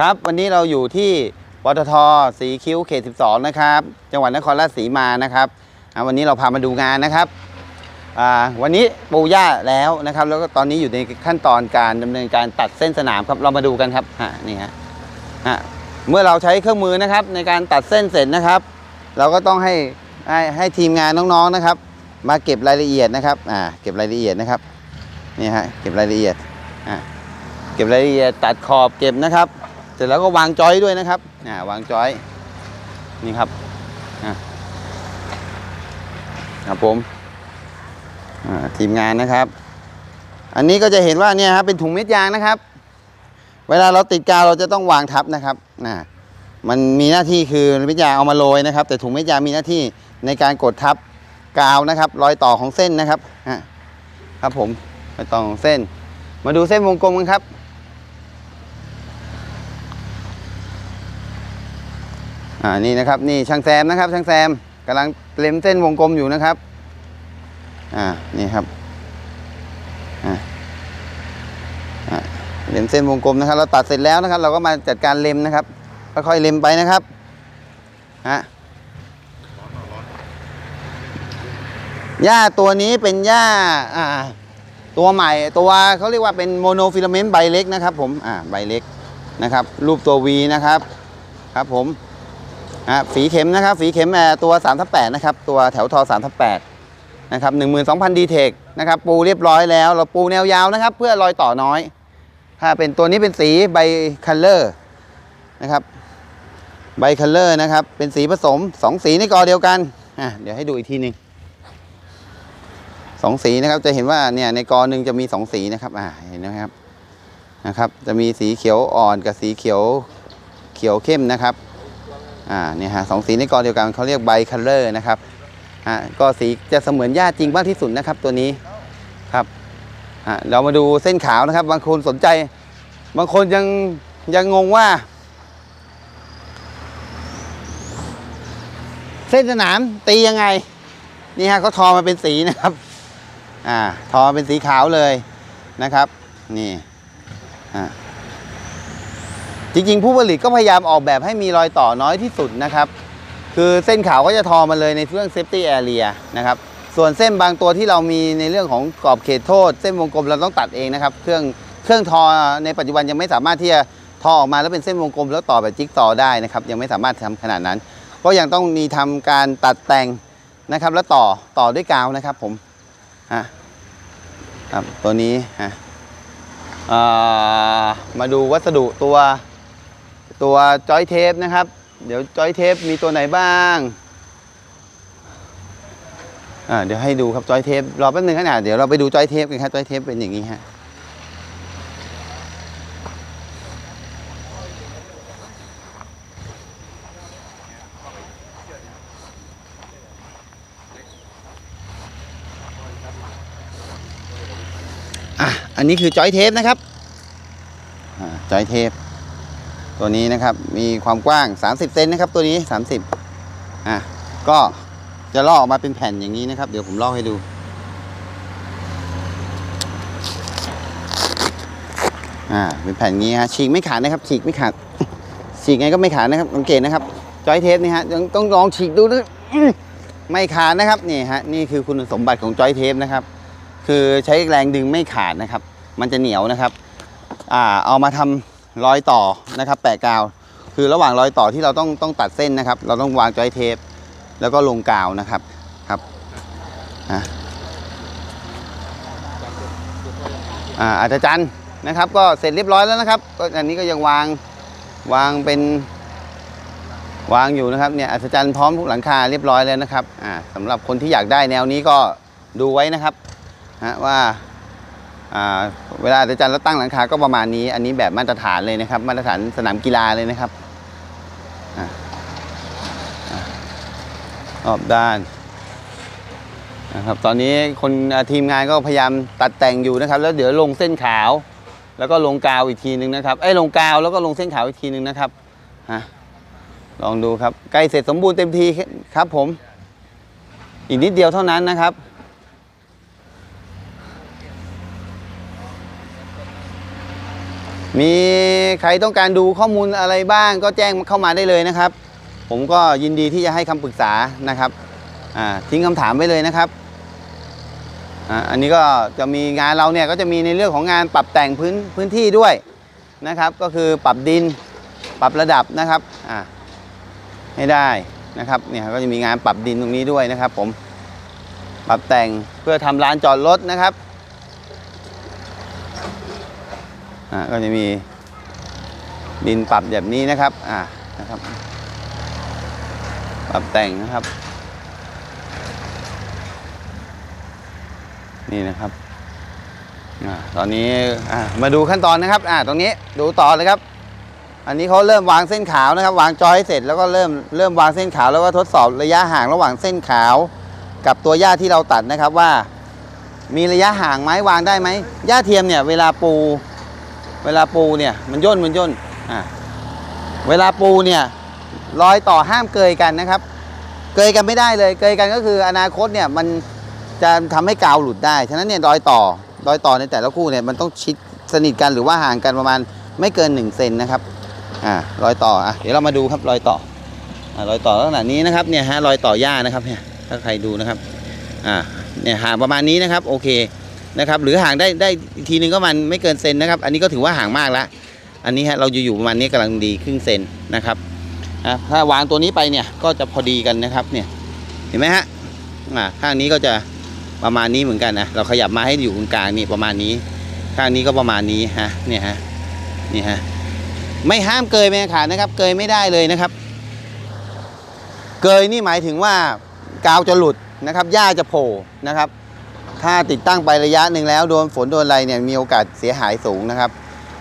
ครับ วันนี้เราอยู่ที่ปตทสีคิ้วเขต 12 นะครับ จังหวัดนครราชสีมานะครับวันนี้เราพามาดูงานนะครับวันนี้ปูหญ้าแล้วนะครับ แล้วก็ตอนนี้อยู่ในขั้นตอนการดำเนินการตัดเส้นสนามครับเรามาดูกันครับนี่ฮะอะเมื่อเราใช้เครื่องมือนะครับ ในการตัดเส้นเสร็จนะครับ เราก็ต้องให้ให้ให้ทีมงานน้องๆนะครับ มาเก็บรายละเอียดนะครับอ่าเก็บรายละเอียดนะครับนี่ฮะเก็บรายละเอียดอ่าเก็บรายละเอียดตัดขอบเก็บนะครับ เสร็จแล้วก็วางจอยด้วยนะครับอ่าวางจอยนี่ครับอ่าครับผมทีมงานนะครับ อันนี้ก็จะเห็นว่าเนี่ยครับเป็นถุงเม็ดยางนะครับ เวลาเราติดกาวเราจะต้องวางทับนะครับอ่ามันมีหน้าที่คือเม็ดยางเอามาโรยนะครับ แต่ถุงเม็ดยางมีหน้าที่ในการกดทับกาวนะครับ รอยต่อของเส้นนะครับอ่าครับผมรอยต่อของเส้น มาดูเส้นวงกลมกันครับ อ่านี่นะครับนี่ช่างแซมนะครับ ช่างแซมกำลังเล็มเส้นวงกลมอยู่นะครับ อ่านี่ครับอ่าเล็มเส้นวงกลมนะครับ เราตัดเสร็จแล้วนะครับ เราก็มาจัดการเล็มนะครับค่อยๆเล็มไปนะครับฮะหญ้าตัวนี้เป็นหญ้าอ่าตัวใหม่ตัวเขาเรียกว่าเป็นโมโนฟิลาเมนต์ใบเล็กนะครับ ผมอ่าใบเล็กนะครับ รูปตัว V นะครับ ครับผม อะฝีเข็มนะครับ ฝีเข็มเอ่อตัว3ทับ8นะครับ ตัวแถวทอ3ทับ8นะครับ12,000ดีเทคนะครับ ปูเรียบร้อยแล้ว เราปูแนวยาวนะครับ เพื่อรอยต่อน้อย ถ้าเป็นตัวนี้เป็นสีใบคัลเลอร์นะครับ ใบคัลเลอร์นะครับ เป็นสีผสม 2 สีในกอเดียวกันอะเดี๋ยวให้ดูอีกทีหนึ่งสองสีนะครับ จะเห็นว่าเนี่ยในกอหนึ่งจะมี2สีนะครับ อ่าเห็นไหมครับ นะครับ จะมีสีเขียวอ่อนกับสีเขียวเขียวเข้มนะครับ อ่าเนี่ยฮะสองสีในกอเดียวกันเขาเรียกไบคัลเลอร์นะครับฮะก็สีจะเสมือนหญ้าจริงมากที่สุดนะครับตัวนี้ครับอะเรามาดูเส้นขาวนะครับ บางคนสนใจ บางคนยังยังงงว่า เส้นสนามตียังไง นี่ฮะเขาทอมาเป็นสีนะครับอ่าทอมาเป็นสีขาวเลยนะครับ นี่อ่า จริงๆ ผู้ผลิตก็พยายามออกแบบให้มีรอยต่อน้อยที่สุดนะครับ คือเส้นขาวก็จะทอมาเลยในเรื่อง safety area นะครับ ส่วนเส้นบางตัวที่เรามีในเรื่องของกรอบเขตโทษ เส้นวงกลมเราต้องตัดเองนะครับ เครื่องเครื่องทอในปัจจุบันยังไม่สามารถที่จะทอออกมาแล้วเป็นเส้นวงกลมแล้วต่อแบบจิ๊กซอได้นะครับ ยังไม่สามารถทำขนาดนั้น ก็ยังต้องมีทำการตัดแต่งนะครับ แล้วต่อต่อด้วยกาวนะครับผมอะครับตัวนี้อะมาดูวัสดุตัว ตัวจอยเทปนะครับ เดี๋ยวจอยเทปมีตัวไหนบ้างอ่าเดี๋ยวให้ดูครับจอยเทปรอแป๊บนึงขนาดเดี๋ยวเราไปดูจอยเทปกันครับจอยเทปเป็นอย่างนี้ฮะอะอันนี้คือจอยเทปนะครับ จอยเทป ตัวนี้นะครับมีความกว้าง 30เซนนะครับตัวนี้ 30อะก็จะลอกออกมาเป็นแผ่นอย่างนี้นะครับ เดี๋ยวผมลอกให้ดู อ่าเป็นแผ่นนี้ฮะฉีกไม่ขาดนะครับ ฉีกไม่ขาดฉีกไงก็ไม่ขาดนะครับสังเกตนะครับ จอยเทปนี่ฮะต้องต้องลองฉีกดูนะไม่ขาดนะครับนี่ฮะนี่คือคุณสมบัติของจอยเทปนะครับ คือใช้แรงดึงไม่ขาดนะครับ มันจะเหนียวนะครับ อ่าเอามาทำ รอยต่อนะครับ แปะกาว คือระหว่างรอยต่อที่เราต้องต้องตัดเส้นนะครับ เราต้องวางจอยเทป แล้วก็ลงกาวนะครับครับอ่าอาจารย์นะครับ ก็เสร็จเรียบร้อยแล้วนะครับ ก็อันนี้ก็ยังวางวางเป็นวางอยู่นะครับเนี่ยอัศจรรย์พร้อมทุกหลังคาเรียบร้อยแล้วนะครับอ่าสำหรับคนที่อยากได้แนวนี้ก็ดูไว้นะครับฮะว่า เวลาอาจารย์เราตั้งหลังคาก็ประมาณนี้ อันนี้แบบมาตรฐานเลยนะครับ มาตรฐานสนามกีฬาเลยนะครับอะอะรอบด้านนะครับตอนนี้คนทีมงานก็พยายามตัดแต่งอยู่นะครับ แล้วเดี๋ยวลงเส้นขาว แล้วก็ลงกาวอีกทีนึงนะครับไอ้ลงกาวแล้วก็ลงเส้นขาวอีกทีนึงนะครับอะลองดูครับใกล้เสร็จสมบูรณ์เต็มทีครับผม อีกนิดเดียวเท่านั้นนะครับ มีใครต้องการดูข้อมูลอะไรบ้างก็แจ้งเข้ามาได้เลยนะครับ ผมก็ยินดีที่จะให้คำปรึกษานะครับอ่าทิ้งคำถามไว้เลยนะครับอ่าอันนี้ก็จะมีงานเราเนี่ยก็จะมีในเรื่องของงานปรับแต่งพื้นพื้นที่ด้วยนะครับ ก็คือปรับดินปรับระดับนะครับอ่าให้ได้นะครับเนี่ยก็จะมีงานปรับดินตรงนี้ด้วยนะครับ ผมปรับแต่งเพื่อทำลานจอดรถนะครับ อ่าก็จะมีดินปรับแบบนี้นะครับ อ่านะครับ ปรับแต่งนะครับ นี่นะครับอตอนนี้มาดูขั้นตอนนะครับอ่าตรงนี้ดูต่อเลยครับ อันนี้เขาเริ่มวางเส้นขาวนะครับ วางจอยเสร็จแล้วก็เริ่มเริ่มวางเส้นขาวแล้วก็ทดสอบระยะห่างระหว่างเส้นขาว กับตัวหญ้าที่เราตัดนะครับว่า มีระยะห่างไหมวางได้ไหมหญ้าเทียมเนี่ยเวลาปู เวลาปูเนี่ยมันย่นมันย่นอ่าเวลาปูเนี่ยรอยต่อห้ามเกยกันนะครับ เกยกันไม่ได้เลย เกยกันก็คืออนาคตเนี่ยมันจะทำให้กาวหลุดได้ ฉะนั้นเนี่ยรอยต่อรอยต่อในแต่ละคู่เนี่ยมันต้องชิดสนิทกันหรือว่าห่างกันประมาณไม่เกิน1เซนนะครับอ่ารอยต่ออะเดี๋ยวเรามาดูครับรอยต่ออ่ารอยต่อลักษณะนี้นะครับเนี่ยฮะรอยต่อหญ้านะครับเนี่ยถ้าใครดูนะครับอ่าเนี่ยห่างประมาณนี้นะครับโอเค นะครับหรือห่างได้ได้อีกทีนึงก็มันไม่เกินเซนนะครับ อันนี้ก็ถือว่าห่างมากแล้วอันนี้ฮะเราอยู่อยู่ประมาณนี้กำลังดีครึ่งเซนนะครับถ้าวางตัวนี้ไปเนี่ยก็จะพอดีกันนะครับเนี่ยเห็นไหมฮะข้างนี้ก็จะประมาณนี้เหมือนกันนะเราขยับมาให้อยู่ตรงกลางนี่ประมาณนี้ ข้างนี้ก็ประมาณนี้ฮะเนี่ยฮะนี่ฮะไม่ห้ามเกยแม่ขานะครับ เกยไม่ได้เลยนะครับ เกยนี่หมายถึงว่ากาวจะหลุดนะครับหญ้าจะโผล่นะครับ ถ้าติดตั้งไประยะหนึ่งแล้วโดนฝนโดนอะไรเนี่ยมีโอกาสเสียหายสูงนะครับ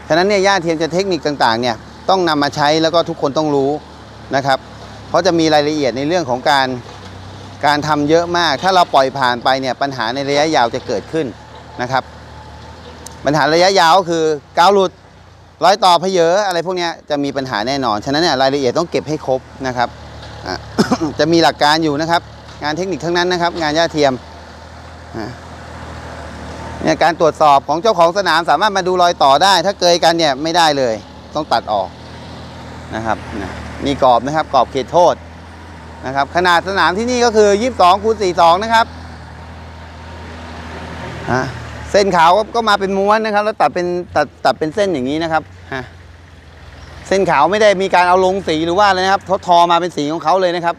ฉะนั้นเนี่ยหญ้าเทียมจะเทคนิคต่างๆเนี่ยต้องนำมาใช้แล้วก็ทุกคนต้องรู้นะครับ เพราะจะมีรายละเอียดในเรื่องของการการทำเยอะมาก ถ้าเราปล่อยผ่านไปเนี่ยปัญหาในระยะยาวจะเกิดขึ้นนะครับ ปัญหาระยะยาวก็คือกาวหลุดร้อยต่อเพเยอะอะไรพวกนี้จะมีปัญหาแน่นอน ฉะนั้นเนี่ยรายละเอียดต้องเก็บให้ครบนะครับ จะมีหลักการอยู่นะครับ งานเทคนิคทั้งนั้นนะครับ งานย่าเทียม เนี่ยการตรวจสอบของเจ้าของสนามสามารถมาดูรอยต่อได้ ถ้าเกยกันเนี่ยไม่ได้เลย ต้องตัดออกนะครับนี่กรอบนะครับกรอบเขตโทษนะครับ ขนาดสนามที่นี่ก็คือ 22คูณ42 นะครับเส้นขาวก็มาเป็นม้วนนะครับ แล้วตัดเป็นตัดตัดเป็นเส้นอย่างนี้นะครับเส้นขาวไม่ได้มีการเอาลงสีหรือว่าอะไรนะครับ ทดทอมาเป็นสีของเขาเลยนะครับ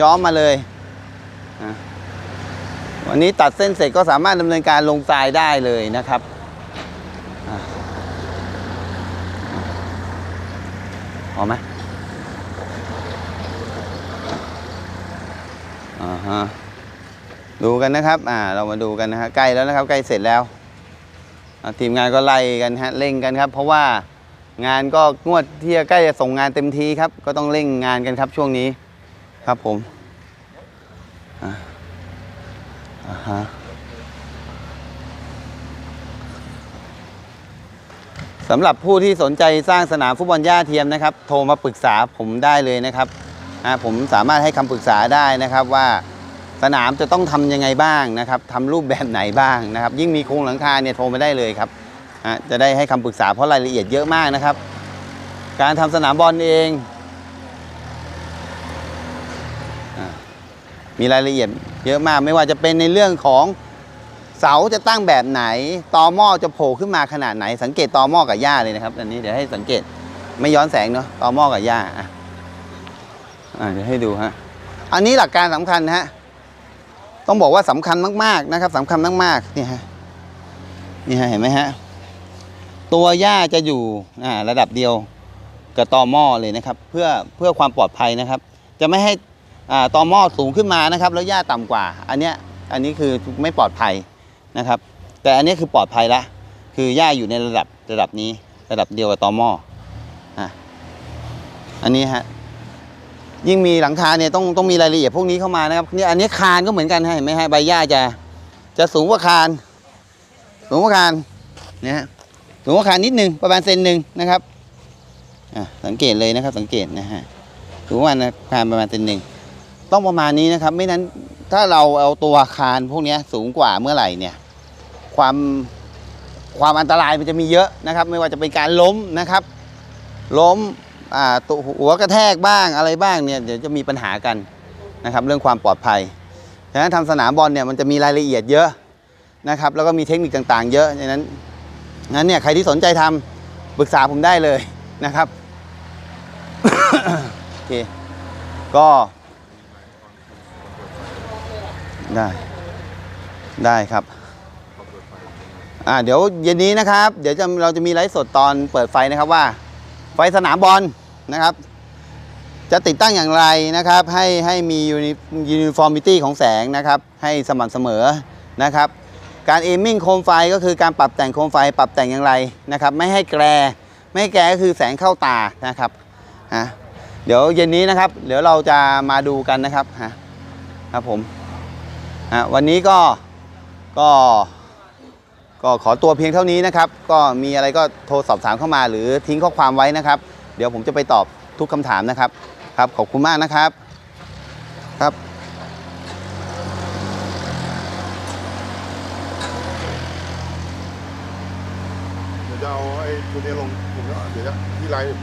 ย้อมมาเลยอะ วันนี้ตัดเส้นเสร็จก็สามารถดำเนินการลงทรายได้เลยนะครับอะพอไหมอ่าฮะดูกันนะครับ อ่า เรามาดูกันนะฮะใกล้แล้วนะครับ ใกล้เสร็จแล้ว ทีมงานก็ไล่กันฮะเร่งกันครับ เพราะว่างานก็งวดที่จะใกล้จะส่งงานเต็มทีครับ ก็ต้องเร่งงานกันครับช่วงนี้ครับผมอ่า อ่าฮะสำหรับผู้ที่สนใจสร้างสนามฟุตบอลหญ้าเทียมนะครับ โทรมาปรึกษาผมได้เลยนะครับผมสามารถให้คำปรึกษาได้นะครับว่าสนามจะต้องทำยังไงบ้างนะครับทำรูปแบบไหนบ้างนะครับ ยิ่งมีโครงหลังคาเนี่ยโทรมาได้เลยครับจะได้ให้คำปรึกษาเพราะรายละเอียดเยอะมากนะครับ การทำสนามบอลเองอ มีรายละเอียดเยอะมากไม่ว่าจะเป็นในเรื่องของเสาจะตั้งแบบไหนตอหม้อจะโผล่ขึ้นมาขนาดไหน สังเกตตอหม้อกับหญ้าเลยนะครับอันนี้เดี๋ยวให้สังเกตไม่ย้อนแสงเนาะตอหม้อกับหญ้าอะอ่าเดี๋ยวให้ดูฮะอันนี้หลักการสำคัญนะฮะต้องบอกว่าสำคัญมากๆนะครับสำคัญมากๆนี่ฮะนี่ฮะเห็นไหมฮะตัวหญ้าจะอยู่อ่าระดับเดียวกับตอหม้อเลยนะครับ เพื่อเพื่อความปลอดภัยนะครับ จะไม่ให้ ต่อหม้อสูงขึ้นมานะครับ แล้วหญ้าต่ำกว่า อันเนี้ยอันนี้คือไม่ปลอดภัยนะครับ แต่อันนี้คือปลอดภัยละคือหญ้าอยู่ในระดับระดับนี้ ระดับเดียวกับต่อหม้ออันนี้ฮะยิ่งมีหลังคาเนี่ยต้องต้องมีรายละเอียดพวกนี้เข้ามานะครับเนี่ยอันนี้คานก็เหมือนกันฮะเห็นไหมฮะใบหญ้าจะจะสูงกว่าคาน สูงกว่าคานเนี่ยฮะสูงกว่าคานนิดนึงประมาณเซนหนึ่งนะครับอะสังเกตเลยนะครับสังเกตนะฮะสูงกว่าคานประมาณเซนหนึ่ง ต้องประมาณนี้นะครับ ไม่นั้นถ้าเราเอาตัวคานพวกนี้สูงกว่าเมื่อไหร่เนี่ย ความความอันตรายมันจะมีเยอะนะครับ ไม่ว่าจะเป็นการล้มนะครับ ล้มตัวหัวกระแทกบ้างอะไรบ้างเนี่ยเดี๋ยวจะมีปัญหากันนะครับ เรื่องความปลอดภัยฉะนั้นทำสนามบอลเนี่ยมันจะมีรายละเอียดเยอะนะครับ แล้วก็มีเทคนิคต่างๆ เยอะฉะนั้นงั้นเนี่ยใครที่สนใจทำปรึกษาผมได้เลยนะครับโอเคก็ ได้ ได้ครับ อ่าเดี๋ยวเย็นนี้นะครับ เดี๋ยวจะเราจะมีไลฟ์สดตอนเปิดไฟนะครับว่า ไฟสนามบอลนะครับ จะติดตั้งอย่างไรนะครับ ให้ให้มียูนิฟอร์มิตี้ของแสงนะครับ ให้สม่ำเสมอนะครับ การเอมมิ่งโคมไฟก็คือการปรับแต่งโคมไฟปรับแต่งอย่างไรนะครับ ไม่ให้แกรไม่ให้แกรก็คือแสงเข้าตานะครับฮะเดี๋ยวเย็นนี้นะครับ เดี๋ยวเราจะมาดูกันนะครับฮะครับผม ฮะวันนี้ก็ก็ก็ขอตัวเพียงเท่านี้นะครับ ก็มีอะไรก็โทรสอบถามเข้ามาหรือทิ้งข้อความไว้นะครับ เดี๋ยวผมจะไปตอบทุกคำถามนะครับ ครับ ขอบคุณมากนะครับ ครับเดี๋ยวจะเอาไอ้ตัวนี้ลงผมจะเดี๋ยวจะที่ไลน์